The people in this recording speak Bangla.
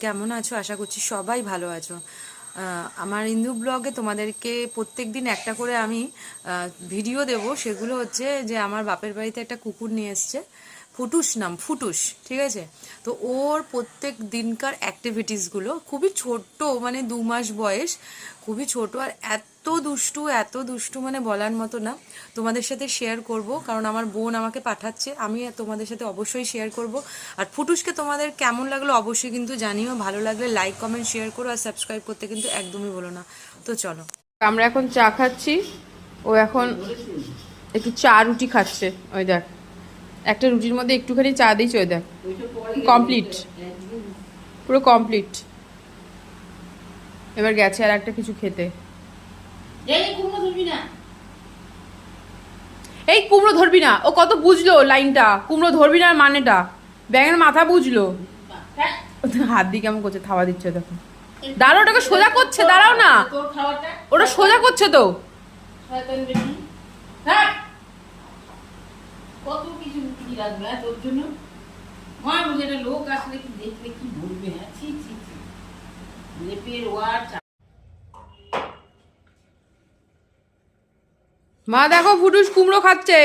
কেমন আছো? আশা করছি সবাই ভালো আছো। আমার হিন্দু ব্লগে তোমাদেরকে প্রত্যেক দিন একটা করে আমি ভিডিও দেব। সেগুলো হচ্ছে যে আমার বাপের বাড়িতে একটা কুকুর নিয়ে এসছে। ফুটুস নাম, ফুটুস, ঠিক আছে? তো ওর প্রত্যেক দিনকার অ্যাক্টিভিটিসগুলো খুবই ছোট্ট মানে দু মাস বয়স, খুবই ছোট আর এত দুষ্টু এত দুষ্টু মানে বলার মতো না। তোমাদের সাথে শেয়ার করব, কারণ আমার বোন আমাকে পাঠাচ্ছে, আমি তোমাদের সাথে অবশ্যই শেয়ার করব। আর ফুটুসকে তোমাদের কেমন লাগল অবশ্যই কিন্তু জানিও, ভালো লাগলে লাইক কমেন্ট শেয়ার করো আর সাবস্ক্রাইব করতে কিন্তু একদমই বলো না। তো চলো। আমরা এখন চা খাচ্ছি, ও এখন একটু চা রুটি খাচ্ছে, ওই দেখ। একটা রুটির মধ্যে একটুখানি চা দিয়েছে ওই দেখ। কমপ্লিট। পুরো কমপ্লিট। এবার গেছে আর একটা কিছু খেতে। এই কুমড়ো ধরবি না। ও কত বুঝলো লাইনটা। কুমড়ো ধরবি না মানেটা। ব্যাঙের মাথা বুঝলো। হাত দিয়ে কেমন করছে? থাওয়া দিচ্ছে দেখো। দাঁড়াও ওটাকে সোজা করছে দাঁড়াও না। ওটা সোজা করছে তো। কত কিছু কি রাখবে হ্যাঁ তোর জন্য? মা বলে একটা লোক আসলে কি দেখলে কি বলবে হ্যাঁ ছি ছি ছি। লেপের ওয়ার মা, দেখো, ফুটুস কুমড়ো খাচ্ছে।